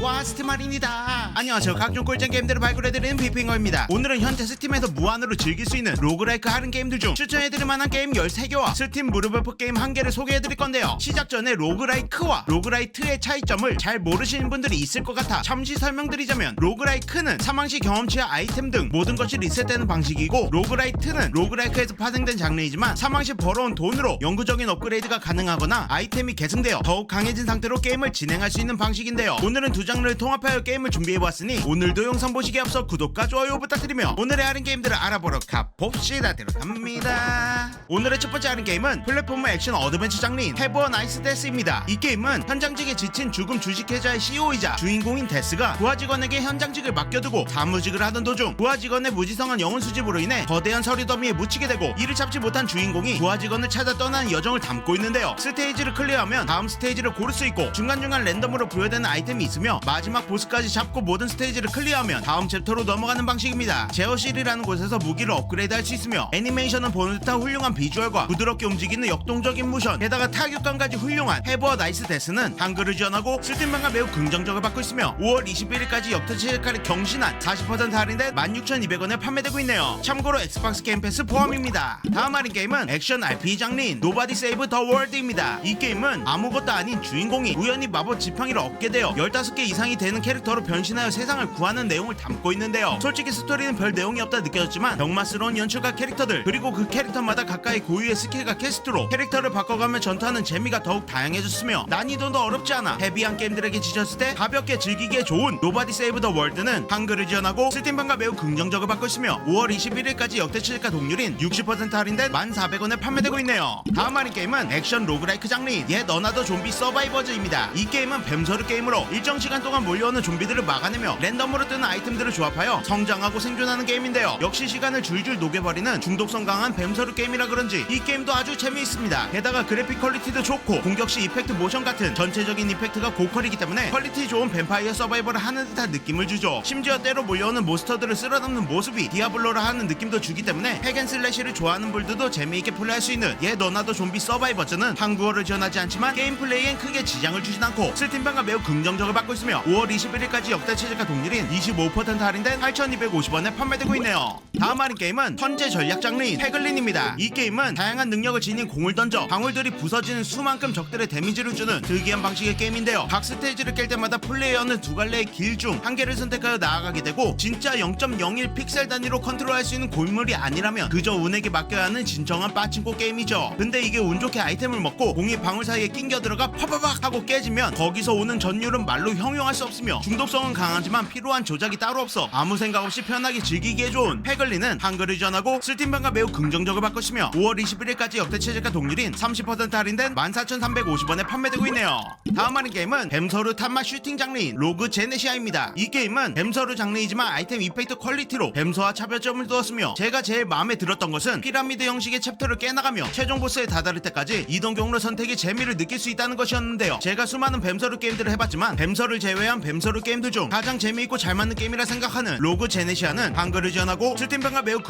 와 스티말입니다. 안녕하세요. 각종 꿀잼 게임들을 발굴해드리는 비핑어입니다. 오늘은 현재 스팀에서 무한으로 즐길 수 있는 로그라이크 하는 게임들 중 추천해드릴 만한 게임 13개와 스팀 무릎업 게임 1개를 소개해드릴 건데요. 시작 전에 로그라이크와 로그라이트의 차이점을 잘 모르시는 분들이 있을 것 같아 잠시 설명드리자면 로그라이크는 사망시 경험치와 아이템 등 모든 것이 리셋되는 방식이고 로그라이트는 로그라이크에서 파생된 장르이지만 사망시 벌어온 돈으로 영구적인 업그레이드가 가능하거나 아이템이 계승되어 더욱 강해진 상태로 게임을 진행할 수 있는 방식인데요. 오늘은 두 장르를 통합하여 게임을 준비해보았으니 오늘도 영상 보시기에 앞서 구독과 좋아요 부탁드리며 오늘의 하는 게임들을 알아보러 가봅시다. 들어갑니다. 오늘의 첫 번째 하는 게임은 플랫폼 액션 어드벤처 장르인 해버 나이스 데스입니다. 이 게임은 현장직에 지친 죽음 주식회사의 CEO이자 주인공인 데스가 부하 직원에게 현장직을 맡겨두고 사무직을 하던 도중 부하 직원의 무지성한 영혼 수집으로 인해 거대한 서류 더미에 묻히게 되고 이를 잡지 못한 주인공이 부하 직원을 찾아 떠나는 여정을 담고 있는데요. 스테이지를 클리어하면 다음 스테이지를 고를 수 있고 중간중간 랜덤으로 부여되는 아이템이 있으며 마지막 보스까지 잡고 모든 스테이지를 클리어하면 다음 챕터로 넘어가는 방식입니다. 제어실이라는 곳에서 무기를 업그레이드 할 수 있으며 애니메이션은 보는 듯한 훌륭한 비주얼과 부드럽게 움직이는 역동적인 모션 게다가 타격감까지 훌륭한 해버 나이스 데스는 한글을 지원하고 스팀방과 매우 긍정적을 받고 있으며 5월 21일까지 역대체칼이 경신한 40% 할인된 16,200원에 판매되고 있네요. 참고로 엑스박스 게임 패스 포함입니다. 다음 할인 게임은 액션 RPG 장르인 노바디 세이브 더 월드입니다. 이 게임은 아무것도 아닌 주인공이 우연히 마법 지팡이를 얻게 되어 15개 이상이 되는 캐릭터로 변신하여 세상을 구하는 내용을 담고 있는데요. 솔직히 스토리는 별 내용이 없다 느껴졌지만 병맛스러운 연출과 캐릭터들 그리고 그 캐릭터마다 가까이 고유의 스킬과 캐스트로 캐릭터를 바꿔가며 전투하는 재미가 더욱 다양해졌으며 난이도도 어렵지 않아. 헤비한 게임들에게 지쳤을 때 가볍게 즐기기에 좋은 노바디 세이브 더 월드는 한글을 지원하고 스팀판과 매우 긍정적을 받고 있으며 5월 21일까지 역대 최저가 동률인 60% 할인된 1,400원에 판매되고 있네요. 다음 할인 게임은 액션 로그라이크 장르인 옛 어나더 좀비 서바이버즈입니다. 이 게임은 뱀서류 게임으로 일정 시간 동안 몰려오는 좀비들을 막아내며 랜덤으로 뜨는 아이템들을 조합하여 성장하고 생존하는 게임인데요. 역시 시간을 줄줄 녹여버리는 중독성 강한 뱀서류 게임이라 그런지 이 게임도 아주 재미있습니다. 게다가 그래픽 퀄리티도 좋고 공격 시 이펙트 모션 같은 전체적인 이펙트가 고퀄이기 때문에 퀄리티 좋은 뱀파이어 서바이벌을 하는 듯한 느낌을 주죠. 심지어 때로 몰려오는 몬스터들을 쓸어담는 모습이 디아블로를 하는 느낌도 주기 때문에 핵앤슬래시를 좋아하는 분들도 재미있게 플레이할 수 있는 얘 너나도 좀비 서바이버즈는 한국어를 지원하지 않지만 게임 플레이엔 크게 지장을 주진 않고 스팀판과 매우 긍정적을 받고 있 으며 5월 21일까지 역대 최저가 동률인 25% 할인된 8,250원에 판매되고 있네요. 다음 할인 게임은 현재 전략 장르인 페글린입니다. 이 게임은 다양한 능력을 지닌 공을 던져 방울들이 부서지는 수만큼 적들의 데미지를 주는 특이한 방식의 게임인데요. 각 스테이지를 깰 때마다 플레이어는 두 갈래의 길 중 한 개를 선택하여 나아가게 되고 진짜 0.01 픽셀 단위로 컨트롤할 수 있는 골물이 아니라면 그저 운에게 맡겨야 하는 진정한 빠친코 게임이죠. 근데 이게 운 좋게 아이템을 먹고 공이 방울 사이에 낑겨 들어가 파바박 하고 깨지면 거기서 오는 전율은 말로 형용 할 수 없으며 중독성은 강하지만 필요한 조작이 따로 없어 아무 생각 없이 편하게 즐기기에 좋은 페글리는 한글을 전하고 스팀방과 매우 긍정적을 받고 있으며 5월 21일까지 역대 최저가 동률인 30% 할인된 14,350원에 판매되고 있네요. 다음 할인 게임은 뱀서류 탐마 슈팅 장르인 로그 제네시아입니다. 이 게임은 뱀서류 장르이지만 아이템 이펙트 퀄리티로 뱀서와 차별점을 두었으며 제가 제일 마음에 들었던 것은 피라미드 형식의 챕터를 깨나가며 최종 보스에 다다를 때까지 이동 경로 선택의 재미를 느낄 수 있다는 것이었는데요. 제가 수많은 뱀서류 게임들을 해봤지만 뱀서를 제 외한 뱀서류 게임들 중 가장 재미있고 잘 맞는 게임이라 생각하는 로그 제네시아는 한글을 지원하고 스팀방과 매우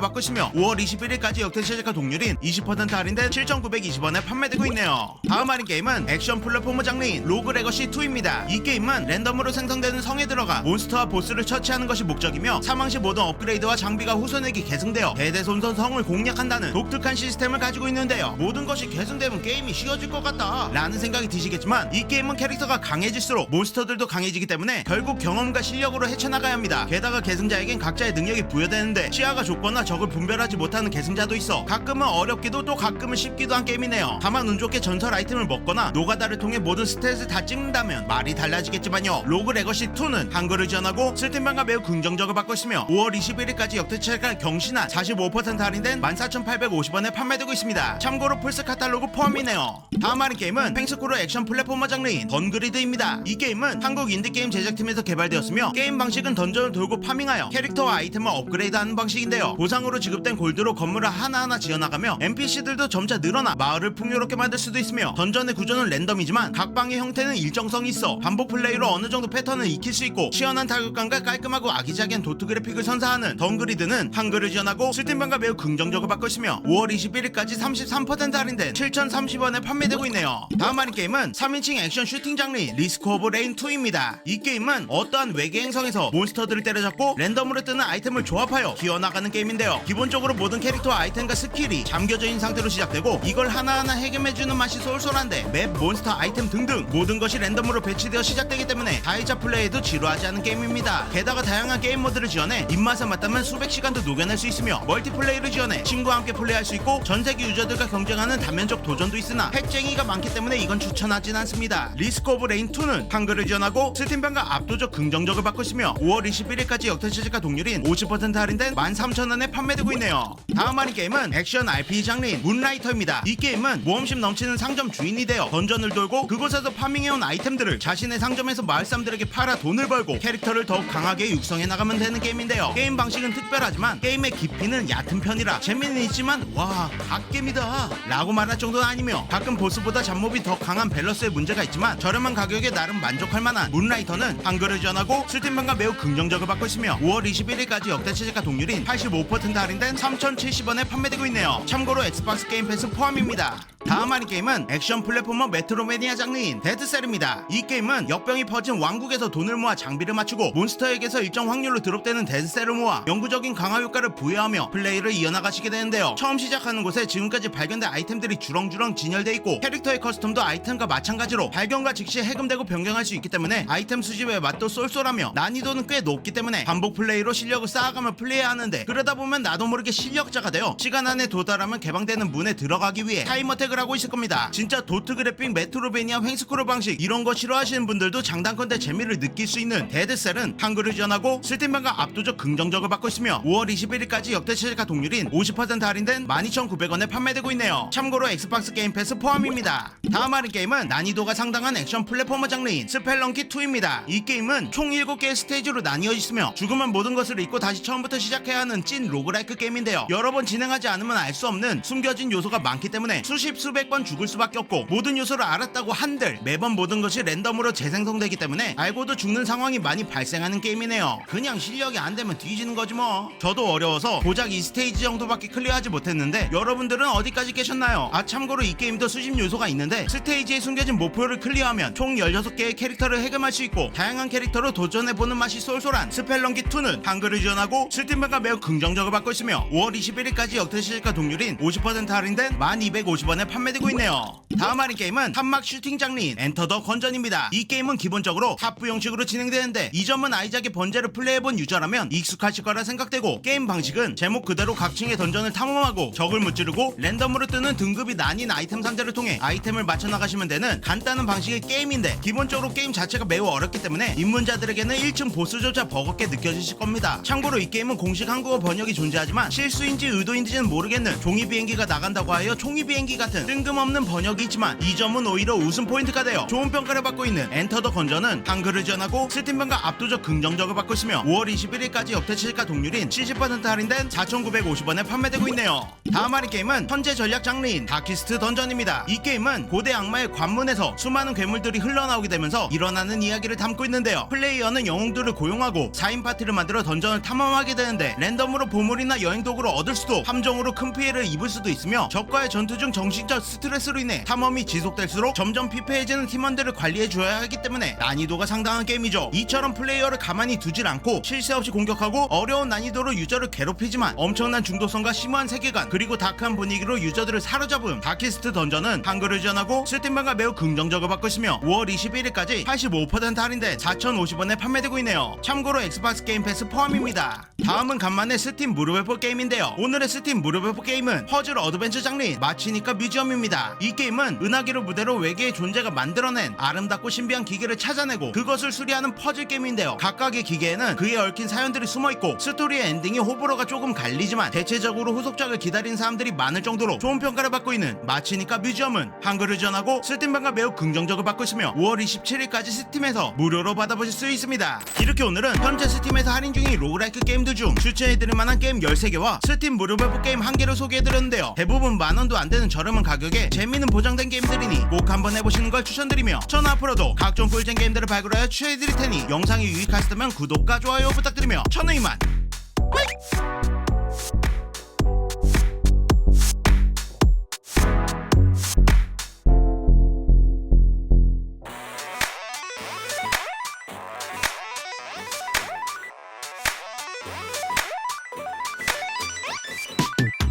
받고 있으며 5월 21일까지 역대 최저가 동률인 20% 할인된 7,920원에 판매되고 있네요. 다음 할인 게임은 액션 플랫포머 장르인 로그 레거시 2입니다. 이 게임은 랜덤으로 생성되는 성에 들어가 몬스터와 보스를 처치하는 것이 목적이며 사망 시 모든 업그레이드와 장비가 후손에게 계승되어 대대손손 성을 공략한다는 독특한 시스템을 가지고 있는데요. 모든 것이 계승되면 게임이 쉬워질 것 같다 라는 생각이 드시겠지만 이 게임은 캐릭터가 강해질수록 몬스터 들도 강해지기 때문에 결국 경험과 실력으로 헤쳐나가야 합니다. 게다가 계승자에겐 각자의 능력이 부여되는데 시야가 좁거나 적을 분별하지 못하는 계승자도 있어 가끔은 어렵기도 또 가끔은 쉽기도 한 게임이네요. 다만 운 좋게 전설 아이템을 먹거나 노가다를 통해 모든 스탯을 다 찍는다면 말이 달라지겠지만요. 로그 레거시 2는 한글을 지원하고 스팀방과 매우 긍정적을 받고 있으며 5월 21일까지 역대체가 경신한 45% 할인된 14,850원에 판매되고 있습니다. 참고로 플스 카탈로그 포함이네요 다음 할인 게임은 팽스코르 액션 플랫포머 장르인 던그리드입니다. 이 게임은 한국 인디게임 제작팀에서 개발되었으며 게임 방식은 던전을 돌고 파밍하여 캐릭터와 아이템을 업그레이드하는 방식인데요. 보상으로 지급된 골드로 건물을 하나하나 지어나가며 NPC들도 점차 늘어나 마을을 풍요롭게 만들 수도 있으며 던전의 구조는 랜덤이지만 각 방의 형태는 일정성이 있어 반복 플레이로 어느 정도 패턴을 익힐 수 있고 시원한 타격감과 깔끔하고 아기자기한 도트 그래픽을 선사하는 던그리드는 한글을 지원하고 스팀방과 매우 받고 있으며 5월 21일까지 33% 할인된 7,030원에 판매 되고 있네요 다음 할인 게임은 3인칭 액션 슈팅 장르인 리스크 오브 레인 2입니다. 이 게임은 어떠한 외계 행 성에서 몬스터들을 때려잡고 랜덤으로 뜨는 아이템을 조합하여 기어나가는 게임인데요. 기본적으로 모든 캐릭터와 아이템과 스킬이 잠겨져 있는 상태로 시작되고 이걸 하나하나 해결해주는 맛이 쏠쏠한데 맵, 몬스터, 아이템 등등 모든 것이 랜덤으로 배치되어 시작되기 때문에 다이자 플레이에도 지루하지 않은 게임입니다. 게다가 다양한 게임 모드를 지원해 입맛에 맞다면 수백 시간도 녹여낼 수 있으며 멀티플레이를 지원해 친구와 함께 플레이할 수 있고 전 세계 유저들과 경쟁하는 단면적 도전도 있으나 핵쟁이가 많기 때문에 이건 추천하진 않습니다. 리스크 오브 레인 2는 한글을 지원하고 스팀판과 압도적 긍정적을 받고 있으며 5월 21일까지 역대 최저가 동률인 50% 할인된 13,000원에 판매되고 있네요. 다음 할인 게임은 액션 RPG 장르인 문라이터입니다. 이 게임은 모험심 넘치는 상점 주인이 되어 던전을 돌고 그곳에서 파밍해온 아이템들을 자신의 상점에서 마을 사람들에게 팔아 돈을 벌고 캐릭터를 더욱 강하게 육성해 나가면 되는 게임인데요. 게임 방식은 특별하지만 게임의 깊이는 얕은 편이라 재미는 있지만 와 갓겜이다 라고 말할 정도는 아니며 가끔 보 스보다 잡몹이 더 강한 밸런스에 문제가 있지만 저렴한 가격에 나름 만족할 만한 문라이터는 한글을 지원하고 스팀판과 매우 긍정적을 받고 있으며 5월 21일까지 역대 최저가 동률인 85% 할인된 3,070원에 판매되고 있네요. 참고로 엑스박스 게임 패스 포함입니다. 다음 할인 게임은 액션 플랫포머 메트로매니아 장르인 데드셀입니다. 이 게임은 역병이 퍼진 왕국에서 돈을 모아 장비를 맞추고 몬스터에게서 일정 확률로 드롭되는 데드셀을 모아 영구적인 강화 효과를 부여하며 플레이를 이어나가시게 되는데요. 처음 시작하는 곳에 지금까지 발견된 아이템들이 주렁주렁 진열돼 있고 캐릭터의 커스텀도 아이템과 마찬가지로 발견과 즉시 해금되고 변경할 수 있기 때문에 아이템 수집의 맛도 쏠쏠하며 난이도는 꽤 높기 때문에 반복 플레이로 실력을 쌓아가며 플레이해야 하는데 그러다 보면 나도 모르게 실력자가 되어 시간 안에 도달하면 개방되는 문에 들어가기 위해 타임어택을 하고 있을 겁니다. 진짜 도트 그래픽 메트로베니아 횡스크롤 방식 이런 거 싫어하시는 분들도 장단컨대 재미를 느낄 수 있는 데드셀은 한글을 지원하고 스팀방과 압도적 긍정적을 받고 있으며 5월 21일까지 역대 최저가 동률인 50% 할인된 12,900원에 판매되고 있네요. 참고로 엑스박스 게임 패스 포함입니다. 다음 할인 게임은 난이도가 상당한 액션 플랫포머 장르인 스펠런키 2입니다. 이 게임은 총 7개의 스테이지로 나뉘어 있으며 죽으면 모든 것을 잊고 다시 처음부터 시작해야 하는 찐 로그라이크 게임인데요. 여러 번 진행하지 않으면 알 수 없는 숨겨진 요소가 많기 때문에 수십 수백 번 죽을 수밖에 없고 모든 요소를 알았다고 한들 매번 모든 것이 랜덤으로 재생성되기 때문에 알고도 죽는 상황이 많이 발생하는 게임이네요. 그냥 실력이 안 되면 뒤지는 거지 뭐. 저도 어려워서 고작 이 스테이지 정도밖에 클리어하지 못했는데 여러분들은 어디까지 계셨나요? 아 참고로 이 게임도 수집 요소가 있는데 스테이지에 숨겨진 목표를 클리어하면 총 16개의 캐릭터를 해금할 수 있고 다양한 캐릭터로 도전해보는 맛이 쏠쏠한 스펠런기 2는 한글을 지원하고 스팀방과 매우 긍정적을 받고 있으며 5월 21일까지 역대 시가 동률인 50% 할인된 1250원에 판매되고 있네요. 다음 할인 게임은 탑막 슈팅 장르인 엔터 더 건전입니다. 이 게임은 기본적으로 탑부 형식으로 진행되는데 이 점은 아이작의 번제를 플레이해본 유저라면 익숙하실 거라 생각되고 게임 방식은 제목 그대로 각 층의 던전을 탐험하고 적을 무찌르고 랜덤으로 뜨는 등급이 나뉜 아이템 상자를 통해 아이템을 맞춰 나가시면 되는 간단한 방식의 게임인데 기본적으로 게임 자체가 매우 어렵기 때문에 입문자들에게는 1층 보스조차 버겁게 느껴지실 겁니다. 참고로 이 게임은 공식 한국어 번역이 존재하지만 실수인지 의도인지는 모르겠는 종이 비행기가 나간다고 하여 총이 비행기 같은 뜬금없는 번역이 있지만 이 점은 오히려 웃음 포인트가 되어 좋은 평가를 받고 있는 엔터 더 건전은 한글을 지원하고 스팀방과 압도적 긍정적을 받고 있으며 5월 21일까지 역대 최저가 동률인 70% 할인된 4,950원에 판매되고 있네요. 다음 할인 게임은 현재 전략 장르인 다키스트 던전입니다. 이 게임은 고대 악마의 관문에서 수많은 괴물들이 흘러나오게 되면서 일어나는 이야기를 담고 있는데요. 플레이어는 영웅들을 고용하고 4인 파티를 만들어 던전을 탐험하게 되는데 랜덤으로 보물이나 여행 도구를 얻을 수도 함정으로 큰 피해를 입을 수도 있으며 적과의 전투 중 정신적 스트레스로 인해 탐험이 지속될수록 점점 피폐해지는 팀원들을 관리해 줘야 하기 때문에 난이도가 상당한 게임이죠. 이처럼 플레이어를 가만히 두질 않고 실세 없이 공격하고 어려운 난이도로 유저를 괴롭히지만 엄청난 중독성과 심오한 세계관 그리고 다크한 분위기로 유저들을 사로잡음 다키스트 던전은 한글을 지원하고 스팀방과 매우 긍정적을 받고 있으며 5월 21일까지 85% 할인된 4,050원에 판매되고 있네요. 참고로 엑스박스 게임 패스 포함입니다. 다음은 간만에 스팀 무료배포 게임인데요. 오늘의 스팀 무료배포 게임은 퍼즐 어드벤처 장르인 마치니까 뮤지엄입니다. 이 게임은 은하계를 무대로 외계의 존재가 만들어낸 아름답고 신비한 기계를 찾아내고 그것을 수리하는 퍼즐 게임인데요. 각각의 기계에는 그에 얽힌 사연들이 숨어있고 스토리의 엔딩이 호불호가 조금 갈리지만 대체적으로 후속작을 기다리는 사람들이 많을 정도로 좋은 평가를 받고 있는 마치니까 뮤지엄은 한글을 지원하고 스팀방과 매우 긍정적을 받고 있으며 5월 27일까지 스팀에서 무료로 받아보실 수 있습니다. 이렇게 오늘은 현재 스팀에서 할인 중인 로그라이크 게임들 중 추천해드릴 만한 게임 13개와 스팀 무료 배포 게임 1개를 소개해드렸는데요. 대부분 만원도 안 되는 저렴한 가격에 재미는 보장 된 게임들이니 꼭 한번 해보시는 걸 추천드리며 전 앞으로도 각종 꿀잼 게임들을 발굴하여 추천해드릴 테니 영상이 유익하셨다면 구독과 좋아요 부탁드리며 천우 이만